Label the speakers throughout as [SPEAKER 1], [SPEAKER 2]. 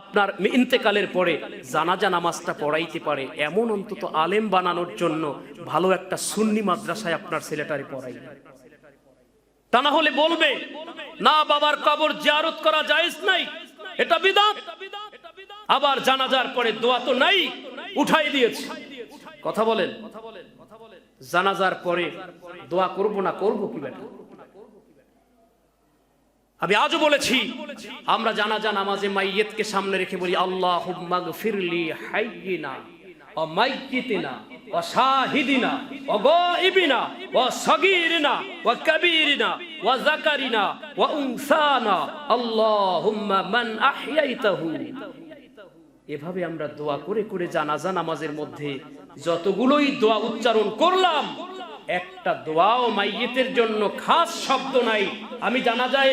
[SPEAKER 1] আপনার ইন্তেকালের পরে জানাজা নামাজটা পড়াইতে পারে, এমন অন্তত আলেম বানানোর জন্য ভালো একটা সুন্নি মাদ্রাসায় আপনার ছেলেটারে পড়াই তা না হলে বলবে, না বাবার কবর জিয়ারত করা জায়েজ নাই, এটা বিদাত। আবার জানাজার পরে দোয়া তো নাই, উঠাই দিয়েছে। কথা বলেন, জানাজার পরে দোয়া করব না করব কি বেটা আমি আজও বলেছি, আমরা জানাজা নামাজে মাইয়েতকে সামনে রেখে বলি আল্লাহ ফিরলি হাইয়িনা ও মাইয়িতিনা ও শাহিদিনা ও গাইবিনা ও সগীরিনা ও কবীরিনা ও যাকারিনা ও উনসানা। আল্লাহুম্মা মান আহইয়াইতাহু। এভাবে আমরা দোয়া করে করে জানাজা নামাজের মধ্যে যতগুলোই দোয়া উচ্চারণ করলাম, একটা দোয়াও মাইয়েতের জন্য খাস শব্দ নাই। আমি জানা যায়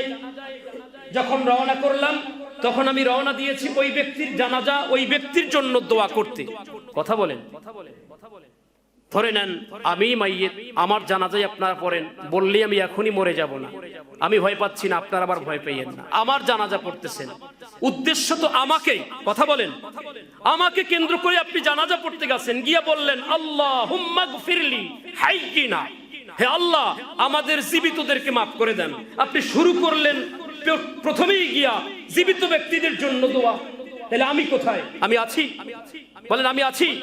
[SPEAKER 1] যখন রওনা করলাম, তখন আমি রওনা দিয়েছি ওই ব্যক্তির জানাজা, ওই ব্যক্তির জন্য দোয়া করতে। কথা বলেন। ধরে নেন, আমি মাইয়েত, আমার জানাজায় আপনারা পড়েন বললে আমি এখনই মরে যাব না। আমি ভয় পাচ্ছি না, আপনারা আবার ভয় পেয়েন না। আমার জানাজা পড়তেছেন। উদ্দেশ্য তো আমাকে কথা বলেন। আমাকে কেন্দ্র করে আপনি জানাজা পড়তে গেছেন, গিয়া বললেন আল্লাহ হুম্মাগ ফিরলি হাই কিনা হে আল্লাহ, আমাদের জীবিতদেরকে মাফ করে দেন। আপনি শুরু করলেন প্রথমেই গিয়া জীবিত ব্যক্তিদের জন্য দোয়া। তাহলে আমি কোথায়? আমি আছি। বলেন, আমি আছি।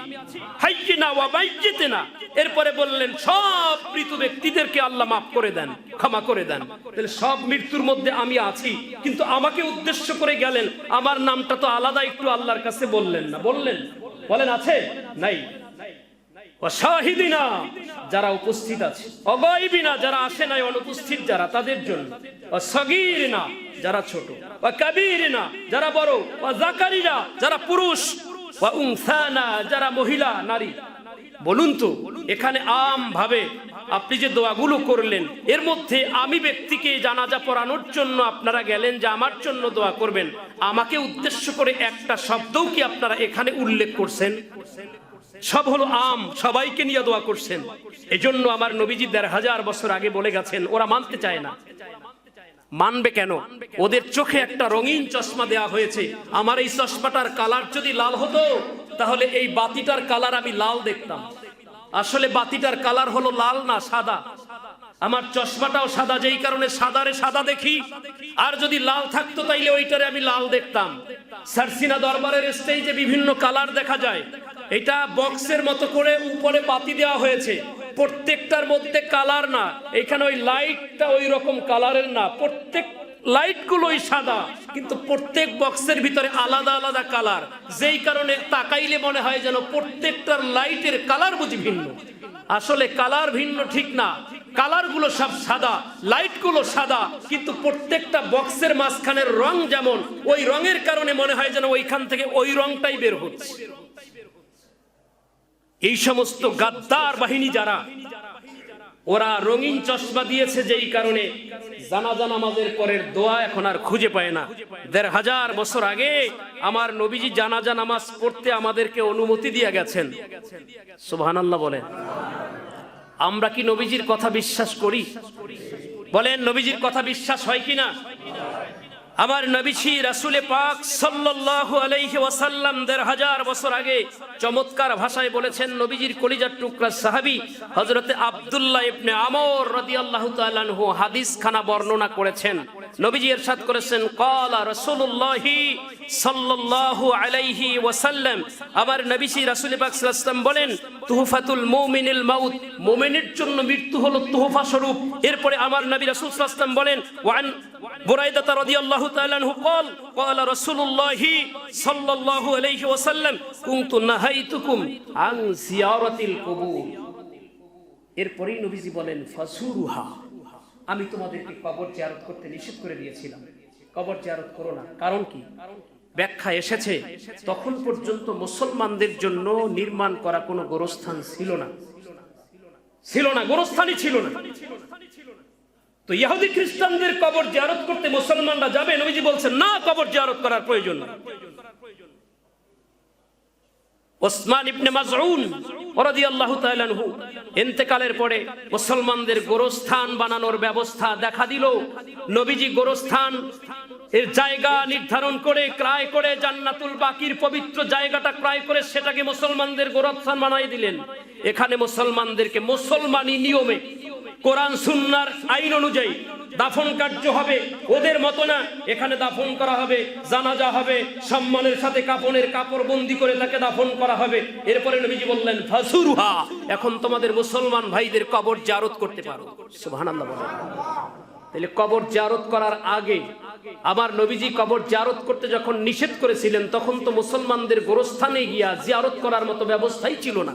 [SPEAKER 1] হাইকে না ওয়া বাইকে না। এরপরে বললেন, সব মৃত ব্যক্তিদেরকে আল্লাহ মাফ করে দেন, ক্ষমা করে দেন। তাহলে সব মৃত্যুর মধ্যে আমি আছি। কিন্তু আমাকে উদ্দেশ্য করে গেলেন। আমার নামটা তো আলাদা, একটু আল্লাহর কাছে বললেন না। বললেন, বলেন, আছে? নাই। যারা উপস্থিত আছে। অগাইবিনা, যারা আসে নাই, অনুপস্থিত যারা, তাদের জন্য। অসগীরিনা, যারা ছোট। ও কবিরিনা যারা বড়। ও জাকারিনা যারা পুরুষ। ও উনসানা যারা মহিলা, নারী। বলুন তো, এখানে আম ভাবে আপনি যে দোয়াগুলো করলেন, এর মধ্যে আমি ব্যক্তিকে জানাজা পড়ানোর জন্য আপনারা গেলেন যে আমার জন্য দোয়া করবেন। আমাকে উদ্দেশ্য করে একটা শব্দও কি আপনারা এখানে উল্লেখ করছেন? সব হলো আম, সবাইকে নিয়ে দোয়া করছেন। এজন্য আমার নবীজি দেড় হাজার বছর আগে বলে গেছেন, ওরা মানতে চায় না। মানবে কেন? ওদের চোখে একটা রঙিন চশমা দেয়া হয়েছে। আমার এই চশমাটার কালার যদি লাল হতো, তাহলে এই বাতিটার কালার আমি লাল দেখতাম। আসলে বাতিটার কালার হলো লাল না সাদা। আমার চশমাটাও সাদা, যেই কারণে সাদারে সাদা দেখি। আর যদি লাল থাকতো, তাইলে ওইটারে আমি লাল দেখতাম। সারসিনা দরবারের স্টেজে বিভিন্ন কালার দেখা যায়। এটা বক্সের মতো করে উপরে বাতি দেওয়া হয়েছে। প্রত্যেকটার মধ্যে কালার না। এখানে ওই লাইটটা ওই রকম কালারের না। প্রত্যেক লাইটগুলোই সাদা। কিন্তু প্রত্যেক বক্সের ভিতরে আলাদা আলাদা কালার। যেই কারণে তাকাইলে মনে হয় যেন প্রত্যেকটার লাইটের কালার বুঝি ভিন্ন। আসলে কালার ভিন্ন ঠিক না। কালারগুলো সব সাদা, লাইটগুলো সাদা। কিন্তু প্রত্যেকটা বক্সের মাঝখানের রং যেমন, ওই রঙের কারণে মনে হয় যেন ওইখান থেকে ওই রংটাই বের হচ্ছে। এই সমস্ত গাদ্দার বাহিনী যারা, ওরা রঙিন চশমা দিয়েছে যেই কারণে জানাজা নামাজের পরের দোয়া এখন আর খুঁজে পায় না। দেড় হাজার বছর আগে আমার নবীজি জানাজা নামাজ পড়তে আমাদেরকে অনুমতি দিয়ে গেছেন। সুবহানাল্লাহ বলেন। আমরা কি নবীজির কথা বিশ্বাস করি? বলেন, নবীজির কথা বিশ্বাস হয় কিনা? আমার নবীছি রাসুলে পাক সাল্লাল্লাহু আলাইহি ওয়াসাল্লাম দেড় হাজার বছর আগে চমৎকার ভাষায় বলেছেন, নবীজির কলিজার টুকরা সাহাবী হযরতে আব্দুল্লাহ ইবনে আমর রাদিয়াল্লাহু তাআলা হাদিস খানা বর্ণনা করেছেন। নবীজি এরশাদ করেছেন, কলা রসুল্লাহি সাল্লাল্লাহু আলাইহি ওয়াসাল্লাম। আমার নবীজি রাসূল পাক সাল্লাল্লাহু বলেন, তুহফাতুল মুমিনিল মাউত। মুমিনের জন্য মৃত্যু হলো তুহফা স্বরূপ। এরপরে আমার নবী রাসূল সাল্লাল্লাহু বলেন, ওয়ান বুরাইদাতা রাদিয়াল্লাহু তাআলা আনহু কল সাল্লাল্লাহু আলাইহি ওয়াসাল্লাম, কুনতু নাহাইতুকুম আন কুবুর। এরপরেই নবীজি বলেন, ফাসুরুহা। আমি তোমাদেরকে কবর জিয়ারত করতে নিষেধ করে দিয়েছিলাম। কবর জিয়ারত করো না। কারণ কি? ব্যাখ্যা এসেছে, তখন পর্যন্ত মুসলমানদের জন্য নির্মাণ করা কোনো গোরস্থান ছিল না। ছিল না, গোরস্থানই ছিল না। তো ইহুদি খ্রিস্টানদের কবর জিয়ারত করতে মুসলমানরা যাবে? নবীজি বলছেন, না, কবর জিয়ারত করার প্রয়োজন নেই। ওসমান ইবনে মাজউন রাদিয়াল্লাহু তাআলা আনহু ইন্তেকালের পরে মুসলমানদের গোরস্থান বানানোর ব্যবস্থা দেখা দিল। নবীজি গোরস্থান এর জায়গা নির্ধারণ করে, ক্রয় করে, জান্নাতুল বাকির পবিত্র জায়গাটা ক্রয় করে সেটাকে মুসলমানদের গোরস্থান বানাই দিলেন। এখানে মুসলমানদেরকে মুসলমানি নিয়মে কোরআন, সুন্নার আইন অনুযায়ী দাফন কার্য হবে। ওদের মতো না। এখানে দাফন করা হবে, জানাজা হবে, সম্মানের সাথে কাপনের কাপড় বন্দি করে তাকে দাফন করা হবে। এরপরে নবীজি বললেন, ফাসুরুহা, এখন তোমাদের মুসলমান ভাইদের কবর জারত করতে পারো। তাহলে কবর জারত করার আগে আমার নবীজি কবর জারত করতে যখন নিষেধ করেছিলেন, তখন তো মুসলমানদের গোরস্থানে গিয়া জিয়ারত করার মতো ব্যবস্থাই ছিল না।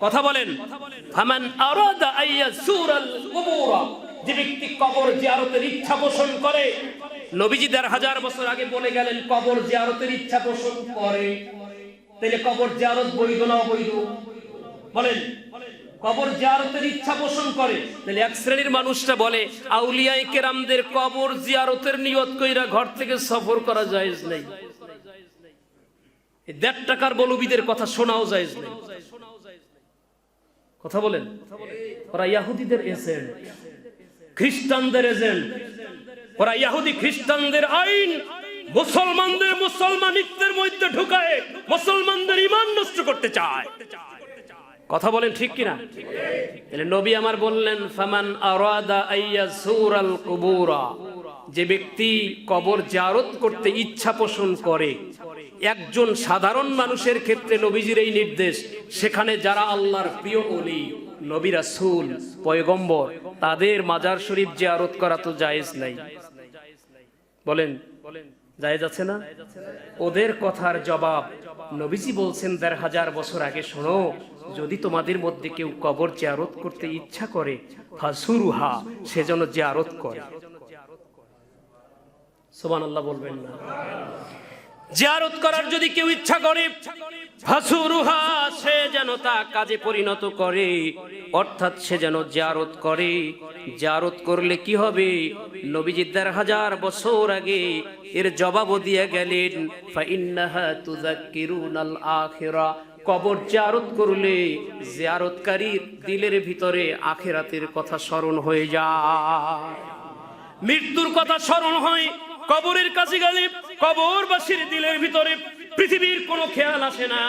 [SPEAKER 1] কথা বলেন। ফামান আরাদা আইয়াসুরাল কুবুরা। যে ব্যক্তি কবর জিয়ারতের ইচ্ছা পোষণ করে, নবীজি দেড় হাজার বছর আগে বলে গেলেন, কবর জিয়ারতের ইচ্ছা পোষণ করে। তাহলে কবর জিয়ারত বৈধ না অবৈধ? বলেন। কবর জিয়ারতের ইচ্ছা পোষণ করে। তাহলে এক শ্রেণির মানুষটা বলে, আউলিয়ায়ে কেরামদের কবর জিয়ারতের নিয়ত কইরা ঘর থেকে সফর করা জায়েজ নেই। দেড় টাকার বলবিদের কথা শোনাও জায়েজ নেই। কথা বলেন। ওরা ইয়াহুদিদের এজেন্ট। খ্রিস্টানদের এজেন্ট। ওরা ইয়াহুদি খ্রিস্টানদের আইন মুসলমানদের মুসলমানিত্বের মধ্যে ঢুকায়, মুসলমানদের ইমান নষ্ট করতে চায়। কথা বলেন ঠিক কিনা? নবী আমার বললেন, ফামান আরাদা আইয়াসুরাল কুবুরা। যে ব্যক্তি কবর জারত করতে ইচ্ছা পোষণ করে, একজন সাধারণ মানুষের ক্ষেত্রে নবীজির এই নির্দেশ, সেখানে যারা আল্লাহর প্রিয় অলি নবী রাসূল, পয়গম্বর, তাদের মাজার শরীফ জিয়ারত করা তো জায়েজ নাই। বলেন, জায়েজ আছে না? ওদের কথার জবাব নবীজি বলছেন দেড় হাজার বছর আগে, শোনো, যদি তোমাদের মধ্যে কেউ কবর জিয়ারত করতে ইচ্ছা করে, ফাসুরুহা, সে যেন জিয়ারত করে। সুবহানাল্লাহ বলবেন না। জিয়ারত করার যদি কেউ ইচ্ছা করে, হাসুরুহা সে যেন তা কাজে পরিণত করে, অর্থাৎ সে যেন জিয়ারত করে। জিয়ারত করলে কি হবে? নবীজি দেড় হাজার বছর আগে এর জবাবও দিয়ে গেলেন, ফাইন্নাহা তুযাক্কিরুনাল আখিরা। কবর জিয়ারত করলে জিয়ারতকারীর দিলের ভিতরে আখিরাতের কথা স্মরণ হয়ে যায়। মৃত্যুর কথা স্মরণ হয় কবরের কাছে গেলে কবরবাসীর দিলের ভিতরে পৃথিবীর কোনো খেয়াল আসে না।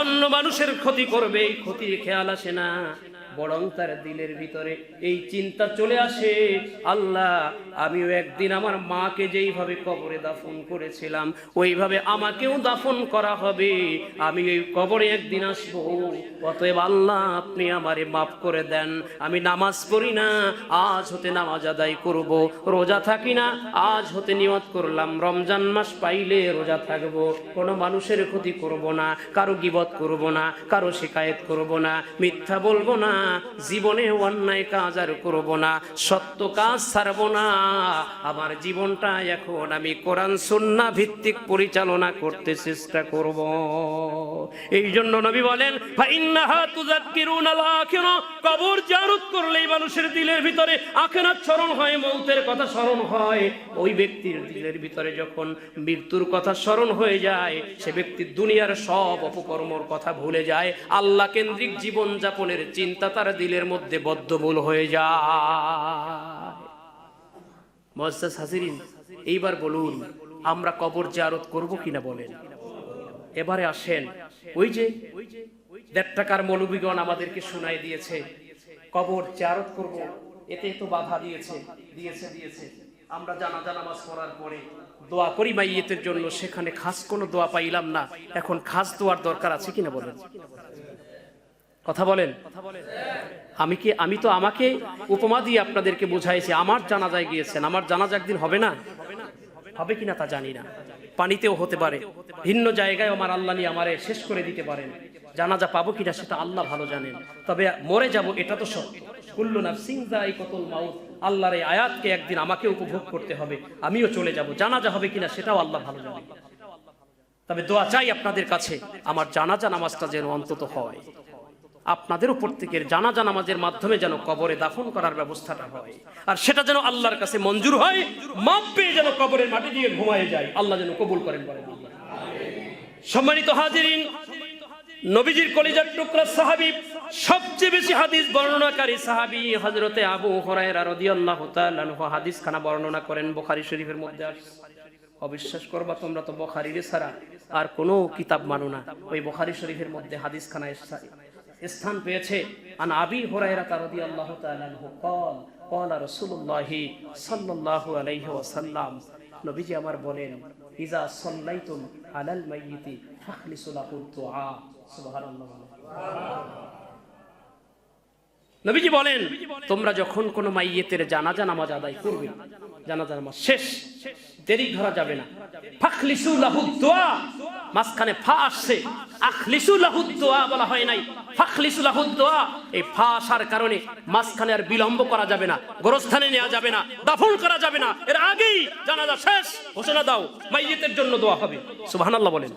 [SPEAKER 1] অন্য মানুষের ক্ষতি করবে এই ক্ষতির খেয়াল আসে না। বরং তার দিলের ভিতরে এই চিন্তা চলে আসে, আল্লাহ, আমিও একদিন আমার মাকে যেইভাবে কবরে দাফন করেছিলাম, ওইভাবে আমাকেও দাফন করা হবে। আমি ওই কবরে একদিন আসব। অতএব আল্লাহ, আপনি আমারে মাফ করে দেন। আমি নামাজ পড়ি না, আজ হতে নামাজ আদায় করব। রোজা থাকি না, আজ হতে নিয়ত করলাম। রমজান মাস পাইলে রোজা থাকব। কোনো মানুষের ক্ষতি করব না, কারও গিবত করব না, কারও শিকায়েত করব না, মিথ্যা বলব না জীবনে অন্যায় কাজ আর করব না, সত্য কাজ ছাড়বো না। আমার জীবনটা এখন আমি কোরআন সুন্না ভিত্তিক পরিচালনা করতে চেষ্টা করব। এই জন্য নবী বলেন কবর জিয়ারত করলেই মানুষের দিলের ভিতরে আখিরাত স্মরণ হয়, মৌতের কথা স্মরণ হয়। ওই ব্যক্তির দিলের ভিতরে যখন মৃত্যুর কথা স্মরণ হয়ে যায়, সে ব্যক্তি দুনিয়ার সব অপকর্মর কথা ভুলে যায়। আল্লাহ কেন্দ্রিক জীবন যাপনের চিন্তা তার দিলের মধ্যে বদ্ধমূল হয়ে যায়। এইবার বলুন, আমরা কবর জারত করব কিনা বলেন। এবারে আসেন, ওই যে দেড় টাকার মৌলবীগণ আমাদেরকে শোনাই দিয়েছে, কবর জারত করব এতে তো বাধা দিয়েছে দিয়েছে দিয়েছে। আমরা জানাজা নামাজ পড়ার পরে দোয়া করি মাইয়েতের জন্য, সেখানে খাস কোনো দোয়া পাইলাম না। এখন খাস দোয়ার দরকার আছে কিনা বলেন? কথা বলেন। আমি কি আমি তো আমাকে উপমা দিয়ে আপনাদেরকে বুঝাইছি, আমার জানাজায় গিয়েছেন, আমার জানাজা একদিন হবে না? হবে কিনা তা জানি না। পানিতেও হতে পারে। ভিন্ন জায়গায় আমার আল্লাহ নিয়ে আমারে শেষ করে দিতে পারেন। জানাজা পাবো কিনা সেটা আল্লাহ ভালো জানেন। তবে মরে যাব, এটা তো সত্য। কুল্লু নাফসিং যায়িকাতুল মাউত। আল্লাহর এই আয়াতকে একদিন আমাকে উপভোগ করতে হবে, আমিও চলে যাব। জানাজা হবে কিনা সেটাও আল্লাহ ভালো জানেন। তবে দোয়া চাই আপনাদের কাছে, আমার জানাজা নামাজটা যেন অন্তত হয়। আপনাদেরও প্রত্যেকের জানাজা নামাজের মাধ্যমে যেন কবরে দাফন করার ব্যবস্থাটা হয়। আর সেটা যেন আল্লাহর কাছে মঞ্জুর হয়, মাপ পেয়ে যেন কবরের মাটি দিয়ে ঘুমায় যায়। আল্লাহ যেন কবুল করেন সম্মানিত হাজিরিন, নবীজির কলিজার টুকরা সাহাবি, সবচেয়ে বেশি হাদিস বর্ণনাকারী সাহাবি হযরতে আবু হুরায়রা রাদিয়াল্লাহু তাআলা হাদিস খানা বর্ণনা করেন, বুখারী শরীফের মধ্যে অবিশ্বাস করবা, তোমরা তো বুখারীর ছাড়া আর কোনো কিতাব মানো না। ওই বুখারী শরীফের মধ্যে হাদিস খানা স্থান পেয়েছে। আন আবি হুরায়রা তারদি আল্লাহ তাআলাহু কল কল রাসূলুল্লাহি সাল্লাল্লাহু আলাইহি ওয়াসাল্লাম। নবীজি আমার বলেন, ইজা সাল্লাইতুম আলাল মাইয়িতি ফাখলিসু লাহু দুআ সুবহানাল্লাহ নবীজি বলেন, তোমরা যখন কোনো মাইয়েতের জানাজা নামাজ আদায় করবে জানাজা নামাজ শেষ। দেরি ধরা যাবে না। ফাখলিসু লাহু দোয়া, মাঝখানে ফা আসছে। আখলিসু লাহু দোয়া বলা হয় নাই। ফাখলিসু লাহু দোয়া, এই ফা আসার কারণে মাঝখানে আর বিলম্ব করা যাবে না, গোরস্থানে নেওয়া যাবে না, দাফন করা যাবে না। এর আগেই জানাজা শেষ, ঘোষণা দাও, মাইয়েতের জন্য দোয়া হবে। সুবহানাল্লাহ বলেন।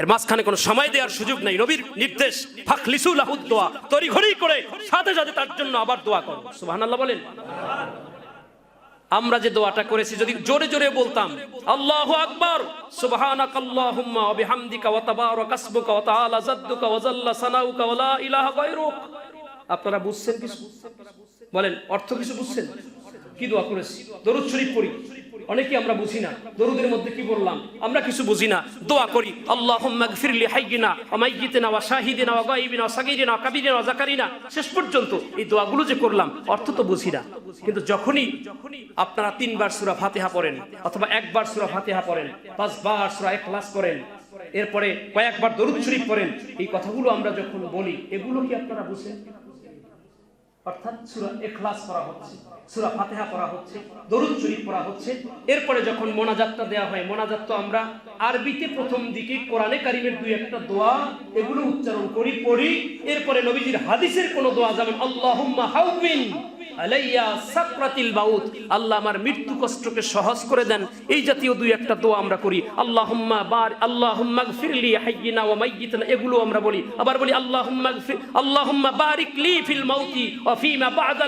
[SPEAKER 1] এর মাঝখানে কোনো সময় দেওয়ার সুযোগ নেই, নবীর নির্দেশ। ফাখলিসু লাহু দোয়া, তড়িঘড়ি করে সাথে সাথে তার জন্য আবার দোয়া করো। সুবহানাল্লাহ বলেন। আমরা যে দোয়াটা করেছি, যদি জোরে জোরে বলতাম, আল্লাহু আকবার, সুবহানাকাল্লাহুম্মা ওয়া বিহামদিকা ওয়া তাবারাক ইসমুকা ওয়া তাআলা জাদ্দুকা ওয়া জাল্লা সানাউকা ওয়া লা ইলাহা গায়রুক। আপনারা বুঝছেন কিছু? বলেন, অর্থ কিছু বুঝছেন? কি দোয়া করেছি? দরুদ শরীফ পড়ি। অনেকে আমরা বুঝি না। দরুদের মধ্যে কি বললাম? আমরা কিছু বুঝি না। দোয়া করি, আল্লাহুম্মা গফিরলি হাইয়িনা ওয়া মাইয়িতিনা ওয়া শাহিদিনা ওয়া গায়িবিনা ওয়া সাগীরিনা ওয়া যাকারিনা। শেষ পর্যন্ত এই দোয়াগুলো যে করলাম, অর্থ তো বুঝি না। কিন্তু যখনই আপনারা তিনবার সূরা ফাতিহা পড়েন অথবা একবার সূরা ফাতিহা পড়েন, পাঁচবার সূরা ইখলাস করেন, এরপরে কয়েকবার দরুদ শরীফ পড়েন, এই কথাগুলো আমরা যখন বলি, এগুলো কি আপনারা বুঝেন? অর্থাৎ সুরা এখলাস করা হচ্ছে, সুরা ফাতেহা করা হচ্ছে, দরুদ হচ্ছে। এরপরে যখন মোনাজাতটা দেওয়া হয়, মোনাজাত তো আমরা আরবিতে প্রথম দিকে কোরআনে কারিমের দুই একটা দোয়া, এগুলো উচ্চারণ করি, পড়ি। এরপরে নবীজির হাদিসের কোন দোয়া যেমন আল্লাহ হাউবিন আল্লাহ আমার মৃত্যু কষ্টকে করে দেন। এই জাতীয় দুই একটা দোয়া আমরা করি। এগুলো আমরা বলি। আবার বলি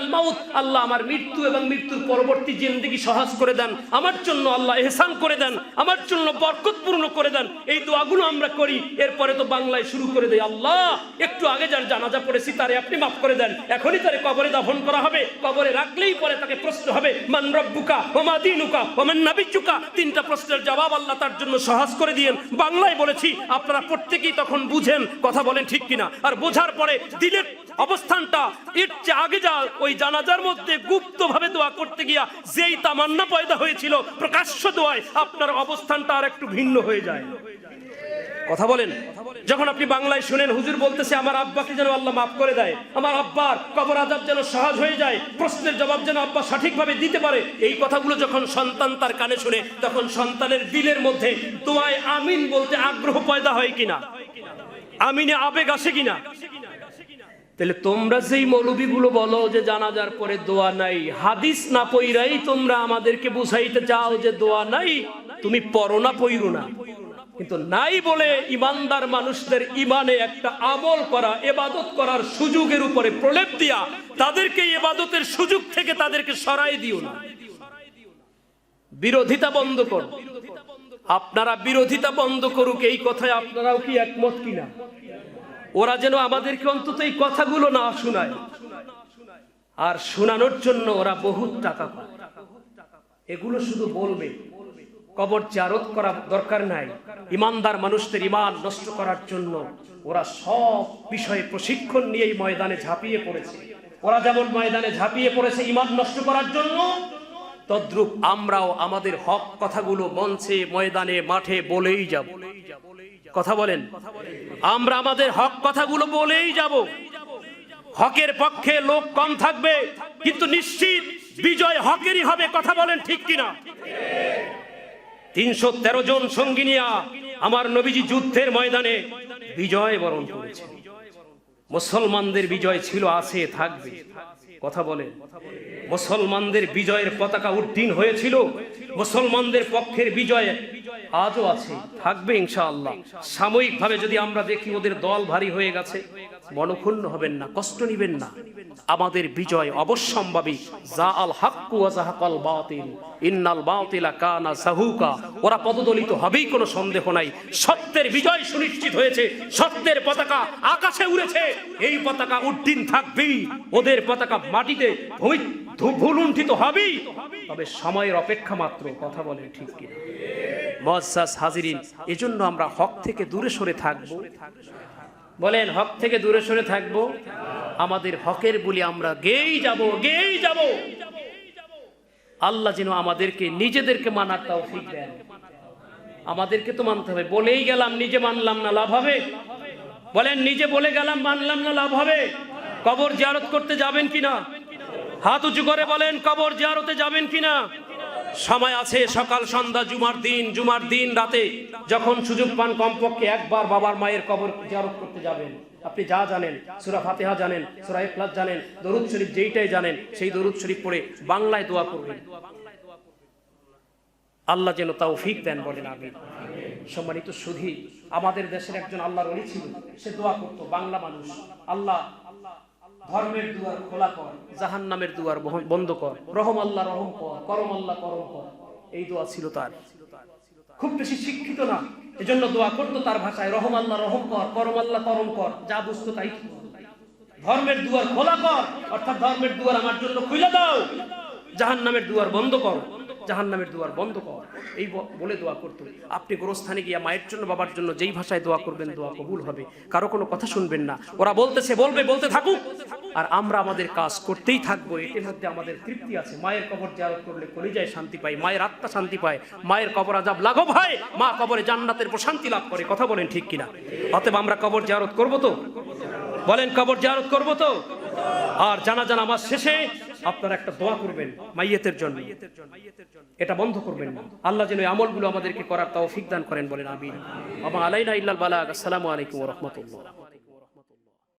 [SPEAKER 1] মাউত আল্লাহ আমার মৃত্যু এবং মৃত্যুর পরবর্তী জিন্দেগি সহজ করে দেন। আমার জন্য আল্লাহ এহসান করে দেন। আমার জন্য বরকতপূর্ণ করে দেন। এই দোয়াগুলো আমরা করি। এরপরে তো বাংলায় শুরু করে দেয় আল্লাহ, একটু আগে যার জানাজা পড়েছি, তারে আপনি মাফ করে দেন। এখনই তারে কবরে দাফন করা হবে। কবরে রাখলেই পরে তাকে প্রশ্ন হবে, মান রব্বুকা ওমা দিনুকা ওমান নাবিচুকা তিনটা প্রশ্নের জবাব আল্লাহ তার জন্য সহজ করে দিয়েন। বাংলায় বলেছি, আপনারা প্রত্যেকেই তখন বুঝেন, কথা বলেন ঠিক কিনা। আর বোঝার পরে দিলের অবস্থানটা, এর চেয়ে আগে যা ওই জানাজার মধ্যে গুপ্ত ভাবে দোয়া করতে গিয়া যেই তামান্না পয়দা হয়েছিল, প্রকাশ্য দোয়ায় আপনার অবস্থানটা আর একটু ভিন্ন হয়ে যায়। কথা বলেন। যখন আপনি বাংলায় শুনেন, হুজুর বলতেছে, আমার আব্বাকে যেন আল্লাহ মাফ করে দেয়, আমার আব্বার কবর আজাব যেন সহজ হয়ে যায়, প্রশ্নের জবাব যেন আব্বা সঠিকভাবে দিতে পারে। এই কথাগুলো যখন সন্তান তার কানে শুনে, তখন সন্তানের দিলের মধ্যে তোমায় আমিন বলতে আগ্রহ পয়দা হয় কিনা? আমিনে আবেগ আসে কিনা? তাহলে তোমরা যেই মৌলবীগুলো বলো যে জানাজার পরে দোয়া নাই, হাদিস না পইরাই তোমরা আমাদেরকে বুঝাইতে চাও যে দোয়া নাই, তুমি পড়ো না, পইরো না। কিন্তু নাই বলে ইমানদার মানুষদের ইমানে একটা আমল করা, এবাদত করার সুযোগের উপরে প্রলেপ দিয়া তাদেরকে এবাদতের সুযোগ থেকে তাদেরকে সরাই দিও না। বিরোধিতা বন্ধ করো। আপনারা বিরোধিতা বন্ধ করুক, এই কথায় আপনারাও কি একমত কিনা? ওরা যেন আমাদেরকে অন্তত এই কথাগুলো না শোনায়। আর শোনানোর জন্য ওরা বহুত টাকা পায়। এগুলো শুধু বলবে। কবর জারত করা দরকার নাই। ইমানদার মানুষদের ইমান নষ্ট করার জন্য ওরা সব বিষয়ে প্রশিক্ষণ নিয়ে এই ময়দানে ঝাঁপিয়ে পড়েছে। ওরা যেমন ময়দানে ঝাঁপিয়ে পড়েছে ইমান নষ্ট করার জন্য, তদ্রূপ আমরাও আমাদের হক কথাগুলো মঞ্চে, ময়দানে, মাঠে বলেই যাব। কথা বলেন? আমরা আমাদের হক কথাগুলো বলেই যাব। হকের পক্ষে লোক কম থাকবে, কিন্তু নিশ্চিত বিজয় হকেরই হবে, কথা বলেন ঠিক কিনা? তিনশো তেরো জন সঙ্গী নিয়া আমার নবীজি যুদ্ধের ময়দানে বিজয় বরণ করেছে মুসলমানদের বিজয় ছিল, আছে, থাকবে। কথা বলে। মুসলমানদের বিজয়ের পতাকা উড্ডীন হয়েছিল। মুসলমানদের পক্ষের বিজয় আজও আছে, থাকবে ইনশাআল্লাহ। সাময়িকভাবে যদি আমরা দেখি ওদের দল ভারী হয়ে গেছে, মনক্ষুণ্ণ হবেন না, কষ্ট নিবেন না। আমাদের বিজয় অবশ্যম্ভাবী। যা আল হাক্কু ওয়া জাহাকাল বাতিল, ইন্নাল বাতিলা কানা সাহুকা। ওরা পদদলিত হবেই, কোনো সন্দেহ নাই। সত্যের বিজয় সুনিশ্চিত হয়েছে, সত্যের পতাকা আকাশে উড়েছে। এই পতাকা উড্ডীন থাকবেই, ওদের পতাকা মাটিতে ভুলুণ্ঠিত হবেই। তবে সময়ের অপেক্ষা মাত্র, কথা বলে ঠিক কিনা। মজ্জাজ হাজিরিন, এজন্য আমরা হক থেকে দূরে সরে থাকব। বলেন, হক থেকে দূরে সরে থাকব? আমাদের হকের বলি আমরা গেই যাব গেই যাব। আল্লাহ যেন আমাদেরকে নিজেদেরকে মানার তৌফিক দেন। আমাদেরকে তো মানতে হবে। বলেই গেলাম, নিজে মানলাম না, লাভ হবে? বলেন, নিজে বলে গেলাম, মানলাম না, লাভ হবে? কবর জিয়ারত করতে যাবেন কিনা? হাত উঁচু করে বলেন, কবর জিয়ারতে যাবেন কিনা? সময় আছে, সকাল, সন্ধ্যা, জুমার দিন জুমার দিন রাতে। যখন সুযোগ পান কমপক্ষে একবার বাবার মায়ের কবর জিয়ারত করতে যাবেন। আপনি যা জানেন, সুরা ফাতেহা জানেন, সুরা ইখলাস জানেন, দরুদ শরীফ যেইটাই জানেন, সেই দরুদ শরীফ পড়ে বাংলায় দোয়া করবেন। আল্লাহ যেন তৌফিক দেন বলেন, আমিন। সম্মানিত সুধী, আমাদের দেশের একজন আল্লাহর অলি ছিল, সে দোয়া করতো, বাংলা মানুষ। আল্লাহ ধর্মের দুয়ার খোলা কর জাহান নামের দুয়ার বন্ধ কর, রহম আল্লাহ রহম কর, করম আল্লাহ করম কর। এই দোয়া ছিল তার। খুব বেশি শিক্ষিত না, এজন্য দোয়া করতো তার ভাষায়, রহম আল্লাহ রহম কর, করম আল্লাহ করম কর, যা বুঝতো তাই ধর্মের দুয়ার খোলা কর, অর্থাৎ ধর্মের দুয়ার আমার জন্য খুলে দাও। জাহান নামের দুয়ার বন্ধ কর জাহান নামের দুয়ার বন্ধ কর। এই বলে দোয়া করতো। আপনি গোরস্থানে গিয়া মায়ের জন্য, বাবার জন্য যেই ভাষায় দোয়া করবেন, দোয়া কবুল হবে। কারও কোনো কথা শুনবেন না। ওরা বলতেছে, বলবে, বলতে থাকুক। আর আমরা আমাদের কাজ করতেই থাকব এটির মধ্যে আমাদের তৃপ্তি আছে। মায়ের কবর জিয়ারত করলে কলিজায় শান্তি পায়, মায়ের আত্মা শান্তি পায়, মায়ের কবর আজাব লাঘব হয় মা কবরে জান্নাতের প্রশান্তি লাভ করে, কথা বলেন ঠিক কিনা? অতএব আমরা কবর জিয়ারত করব তো? বলেন, কবর জিয়ারত করব তো? আর জানা জানা আমার শেষে আপনারা একটা দোয়া করবেন, মাইয়েতের জন্য। এটা বন্ধ করবেন আল্লাহ যেন আমলগুলো আমাদেরকে করার তৌফিক দান করেন, বলেন আমিন। আমা আলাইনা ইল্লাল বালাগ। আসসালামু আলাইকুম ওয়া